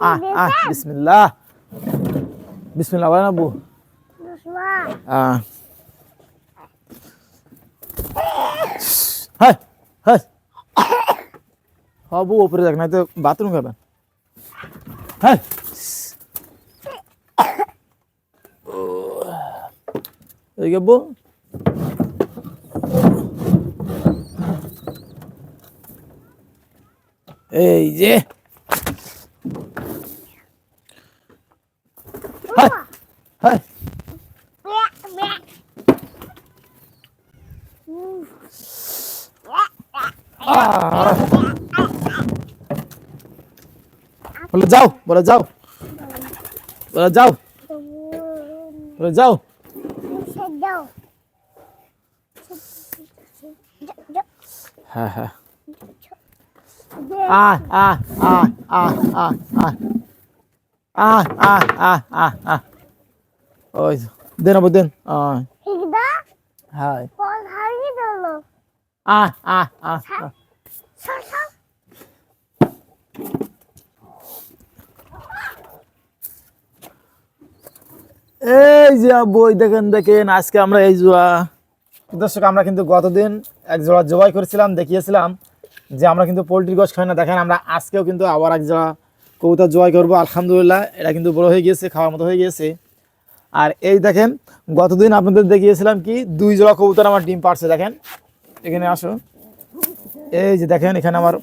আহ আহ বিসমিল্লাহ। বিসমিল্লাহ বলেন আব্বু? আহ। Hi hi. আব্বু উপরে যাক না তো বাথরুম খাবেন। হ্যাঁ এই আব্বু। এই যে। Thôi. Thôi. Ah. Một lần dâu, một lần dâu. Một lần dâu. Một lần dâu. Ha ha. À à à à à à. আহ আহ আহ আহ আহ ওই দেন আবার দেন আহ হাই আহ আহ আহ আহ এই যে বই দেখেন দেখেন আজকে আমরা এই জোড়া দর্শক আমরা কিন্তু গতদিন এক জোড়া জবাই করেছিলাম দেখিয়েছিলাম যে আমরা কিন্তু পোলট্রির গোশ খাই না। দেখেন আমরা আজকেও কিন্তু আবার এক জোড়া কবুতর জবাই করব, আলহামদুলিল্লাহ। এটা কিন্তু বড় হয়ে গিয়েছে, খাওয়ার মতো হয়ে গিয়েছে। আর এই দেখেন, গতদিন আপনাদের দেখিয়েছিলাম কি, দুই জোড়া কবুতর আমার ডিম পারছে দেখেন। এখানে আসো। এই যে দেখেন, এখানে আমার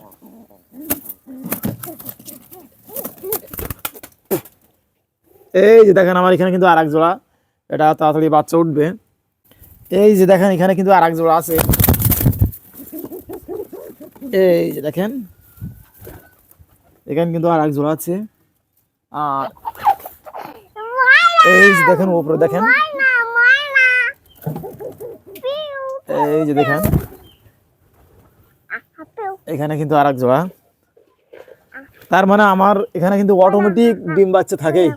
এই যে দেখেন, আমার এখানে কিন্তু আর এক জোড়া। এটা তাড়াতাড়ি বাচ্চা উঠবে। এই যে দেখেন, এখানে কিন্তু আর এক জোড়া আছে। এই যে দেখেন এখানে কিন্তু আর এক জোড়া আছে। আর এই যে দেখেন উপরে দেখেন। এই যে দেখেন। এখানে কিন্তু আর এক জোড়া। তার মানে আমার এখানে কিন্তু অটোমেটিক ডিম বাচ্চা থাকেই।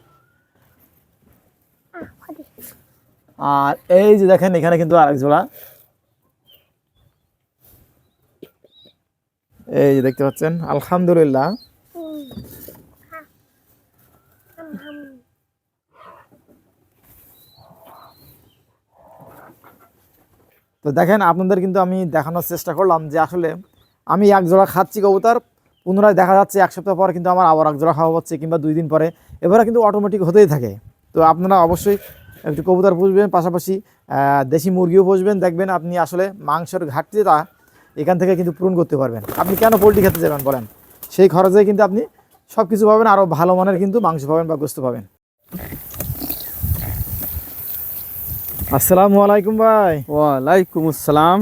আর এই যে দেখেন, এখানে কিন্তু আরেক জোড়া। এই যে দেখতে পাচ্ছেন, আলহামদুলিল্লাহ। তো দেখেন, আপনাদের কিন্তু আমি দেখানোর চেষ্টা করলাম যে আসলে আমি এক জোড়া খাচ্ছি কবুতর, পুনরায় দেখা যাচ্ছে এক সপ্তাহ পর কিন্তু আমার আবার এক জোড়া খাওয়া হচ্ছে কিংবা দুই দিন পরে। এবারে কিন্তু অটোমেটিক হতেই থাকে। তো আপনারা অবশ্যই একটু কবুতর পুষবেন, পাশাপাশি দেশি মুরগিও পুষবেন। দেখবেন আপনি আসলে মাংসের ঘাটতিটা এখান থেকে কিন্তু পূরণ করতে পারবেন। আপনি কেন পোলট্রি খেতে যাবেন বলেন? সেই খরচে কিন্তু আপনি সব কিছু পাবেন আরও ভালো মানের কিন্তু মাংস পাবেন বা গোস্ত পাবেন। আসসালামু আলাইকুম ভাই। ওয়ালাইকুম আসসালাম।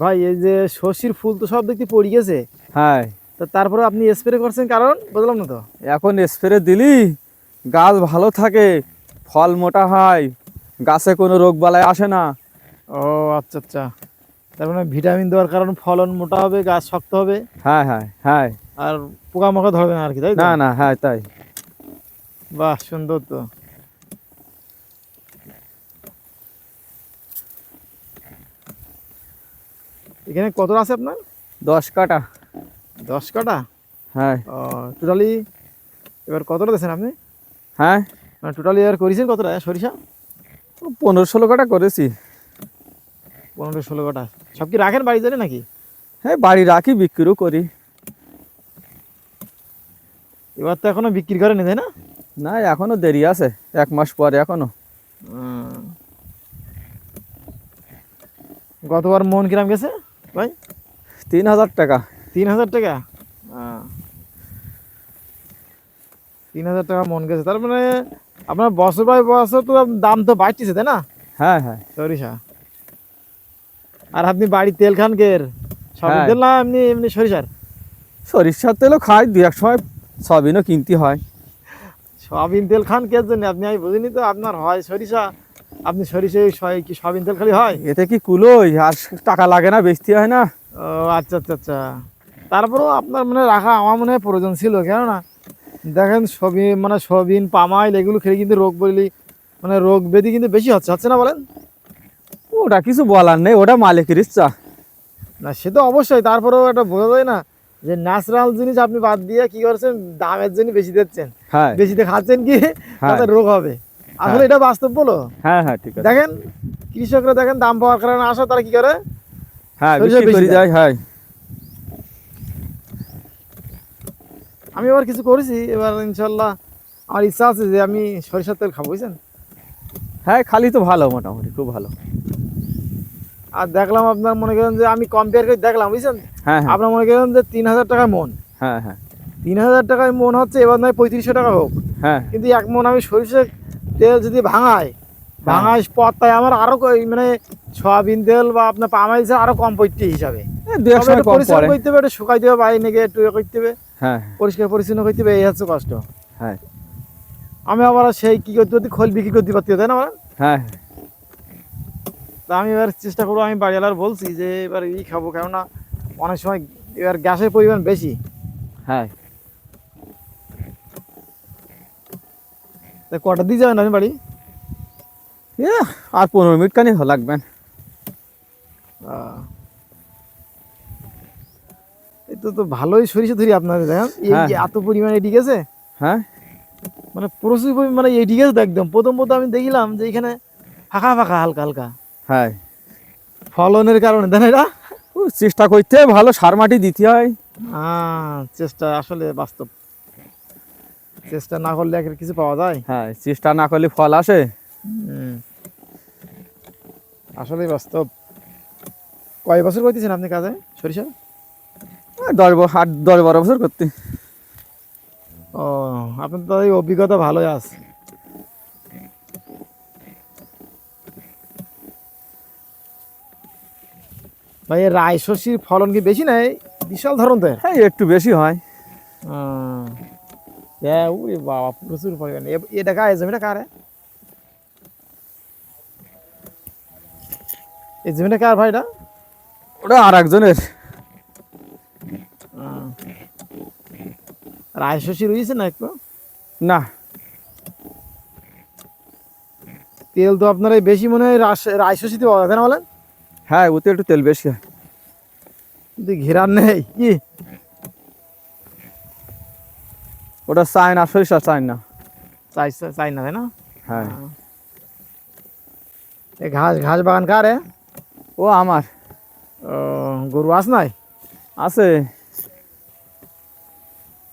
ভাই এই যে শশীর ফুল তো সব দেখতে পড়ে গেছে। হ্যাঁ। তো তারপরে আপনি স্প্রে করছেন কারণ? বুঝলাম না তো। এখন স্প্রে দিলি গাছ ভালো থাকে ফল মোটা হয় গাছে কোনো রোগ বালাই আসে না। ও আচ্ছা আচ্ছা। তার মানে ভিটামিন দেওয়ার কারণে ফলন মোটা হবে গাছ শক্ত হবে? হ্যাঁ হ্যাঁ হ্যাঁ। আর পোকামাকড় ধরবে না আর কি তাই না না হ্যাঁ তাই। বাহ সুন্দর তো। এখানে কত আছে আপনার? দশ কাটা। দশ কাটা? হ্যাঁ। টোটালি এবার কতটা দিয়েছেন আপনি? হ্যাঁ। মানে টোটালি এবার করেছেন কতটা সরিষা? পনেরো ষোলো কাটা করেছি। পনেরো ষোলো কাটা। সব কি রাখেন বাড়ি জানে নাকি? হ্যাঁ বাড়ি রাখি বিক্রিও করি। এবার তো এখনও বিক্রি করেনি তাই না? না এখনও দেরি আছে। এক মাস পরে এখনও। গতবার মন কিরাম গেছে? ভাই? তিন হাজার টাকা। তিন হাজার টাকা? তিন হাজার টাকা মন গেছে। তার মানে আপনার বছর বাই বছর তো দাম তো বাড়তেছে তাই না? হ্যাঁ হ্যাঁ। সরিষা আর আপনি বাড়ি তেল খান কের সব হ্যাঁ। তেল না এমনি এমনি সরিষার সরিষার তেলও খাই দু এক সময় সবিনও কিনতে হয়। সয়াবিন তেল খান কে জন্য? আপনি আমি বুঝিনি তো আপনার হয় সরিষা আপনি সরিষা কি সয়াবিন তেল খালি হয়? এতে কি কুলোই? আর টাকা লাগে না বেচতে হয় না। ও আচ্ছা আচ্ছা আচ্ছা। তারপরেও আপনার মানে রাখা আমার মনে হয় প্রয়োজন ছিল কেননা দেখেন সবই মানে সবিন পামাইল এগুলো খেলে কিন্তু রোগ বলি মানে রোগ ব্যাধি কিন্তু বেশি হচ্ছে হচ্ছে না বলেন? ওটা কিছু বলার নেই ওটা মালিকের ইচ্ছা। না সে তো অবশ্যই তারপরেও একটা বোঝা যায় না যে ন্যাচারাল জিনিস আপনি বাদ দিয়ে কি করছেন দামের জন্য বেশি দিচ্ছেন। হ্যাঁ। বেশিতে খাচ্ছেন কি? হ্যাঁ। রোগ হবে। আসলে এটা বাস্তব বলো? হ্যাঁ হ্যাঁ ঠিক আছে। দেখেন কৃষকরা দেখেন দাম পাওয়ার কারণে আসা তারা কি করে? হ্যাঁ বিক্রি করে যায় হ্যাঁ। আমি এবার কিছু করেছি এবার ইনশাল্লাহ আমার ইচ্ছা আছে যে আমি সরিষার তেল খাব বুঝছেন? হ্যাঁ খালি তো ভালো মোটামুটি খুব ভালো। আর দেখলাম আপনার মনে করেন যে আমি কম্পেয়ার করে দেখলাম বুঝছেন? হ্যাঁ হ্যাঁ। আপনার মনে করেন যে তিন হাজার টাকা মন। হ্যাঁ হ্যাঁ। তিন হাজার টাকায় মন হচ্ছে এবার নয় পঁয়ত্রিশশো টাকা হোক। হ্যাঁ। কিন্তু এক মন আমি সরিষার তেল যদি ভাঙাই ভাঙাই পত্তায় আমার আরও মানে সয়াবিন তেল বা আপনার পামাইল আরও কম পড়তে হিসাবে। পড়ে। করতে হবে একটু শুকাইতে হবে বাইরে নাকি একটু ইয়ে করতে হবে। হ্যাঁ। পরিষ্কার পরিচ্ছন্ন করতে হবে এই হচ্ছে কষ্ট। হ্যাঁ। আমি আবার সেই কি করতে করতে খোল বিক্রি করতে পারতে তাই না আমার হ্যাঁ। তা আমি এবার চেষ্টা করব আমি বাড়িওয়ালার বলছি যে এবার ই খাব কেননা অনেক সময় এবার গ্যাসের পরিমাণ বেশি। হ্যাঁ। কটা দিয়ে যাবেন আমি বাড়ি? এ, আর পনেরো মিনিট কানি লাগবে। আহ। তো তো ভালোই সরিষা ধরি আপনাদের দেখেন এই হ্যাঁ। এত পরিমাণে এটি গেছে? হ্যাঁ। মানে প্রচুর পরিমাণ মানে এটি গেছে তো একদম। প্রথম প্রথম আমি দেখলাম যে এখানে ফাঁকা ফাঁকা হালকা হালকা। হ্যাঁ। ফলনের কারণে দেন এটা চেষ্টা করতে ভালো সার মাটি দিতে হয়। চেষ্টা আসলে বাস্তব। চেষ্টা না করলে একের কিছু পাওয়া যায়? হ্যাঁ চেষ্টা না করলে ফল আসে। হুম। আসলেই বাস্তব। কয় বছর করতেছেন আপনি কাজে সরিষা? দশ বছর আট দশ বারো বছর করতে। ও আপনার তো এই অভিজ্ঞতা ভালোই আছে। ভাই রায় শস্যের ফলন কি বেশি নাই বিশাল ধরনের হ্যাঁ একটু বেশি হয়। হ্যাঁ ওরে বাবা প্রচুর পরিমাণে। এটা কার জমিটা কার? এই জমিটা কার ভাইটা ওটা আর একজনের। রায় শশী রয়েছে না একটু? না। তেল তো আপনার এই বেশি মনে হয় রায় পাওয়া যায় না বলেন? হ্যাঁ ওতে একটু তেল বেশি কিন্তু ঘেরার নেই কি? ওটা চায় না সরিষা চায় না। চাই না তাই না? হ্যাঁ। এই ঘাস ঘাস বাগান কার এ? ও আমার। ও, গরু আস নাই? আছে।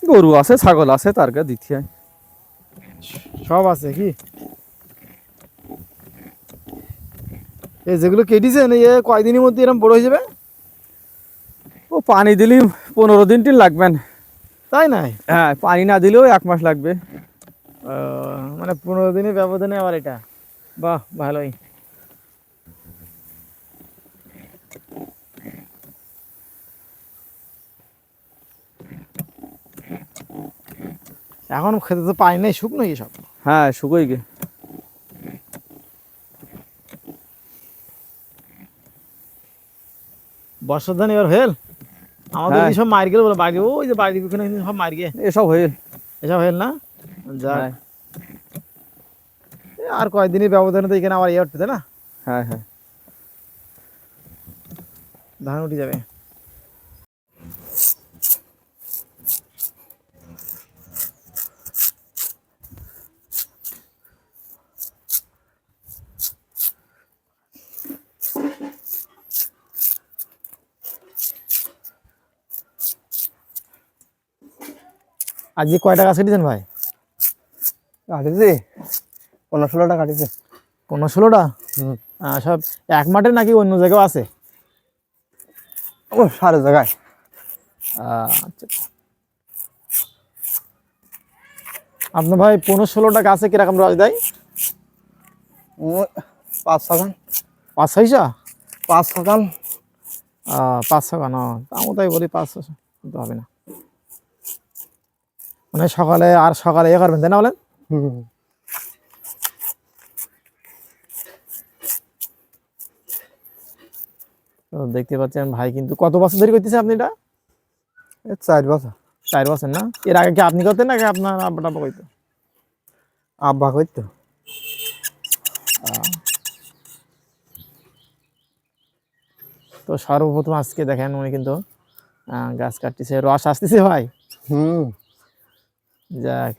গরু আছে ছাগল আছে তারকে দিতে হয়। সব আছে কি? এই যেগুলো কেটেছেন এই কয়দিনের মধ্যে এরকম বড় হয়ে যাবে? ও পানি দিলেই পনেরো দিন টিন লাগবেন। তাই নাই? হ্যাঁ পানি না দিলেও এক মাস লাগবে। মানে পনেরো দিনের ব্যবধানে আবার এটা? বাহ ভালোই। এখন খেতে তো পানি নেই শুকনো সব? হ্যাঁ শুকোই গে বর্ষার ধান এবার হয়েল আমাদের হ্যাঁ। সব মার গেল বলে বাড়ি ওই যে বাড়ির ওখানে সব মার গে এসব হয়ে। এসব হয়ে না? যাক। হ্যাঁ। আর কয়েকদিনের ব্যবধানে তো এখানে আবার ইয়ে উঠতে না? হ্যাঁ হ্যাঁ। ধান উঠে যাবে। আজকে কয়টা গাছ কেটেছেন ভাই? কাটিছে। পনেরো ষোলোটা কাটিছে। পনেরো ষোলোটা? সব এক মাঠে নাকি অন্য জায়গাও আছে? ও সারে জায়গায়। আচ্ছা। আপনার ভাই পনেরো ষোলোটা গাছে কীরকম রস দেয়? পাঁচ ছখান। পাঁচ ছয়শো? পাঁচ ছখান। পাঁচ ছখান ও আমিও তাই বলি পাঁচ ছশো হবে না। মানে সকালে আর সকালে ইয়ে করবেন তাই না বলেন? তো দেখতে পাচ্ছেন ভাই কিন্তু কত বছর ধরে করতেছে আপনি এটা? চার বছর। চার বছর না? এর আগে কি আপনি করতেন নাকি আপনার আব্বা টাব্বা করতো? আব্বা করতো। তো সর্বপ্রথম আজকে দেখেন উনি কিন্তু গাছ কাটতেছে রস আসতেছে ভাই। হুম। যাক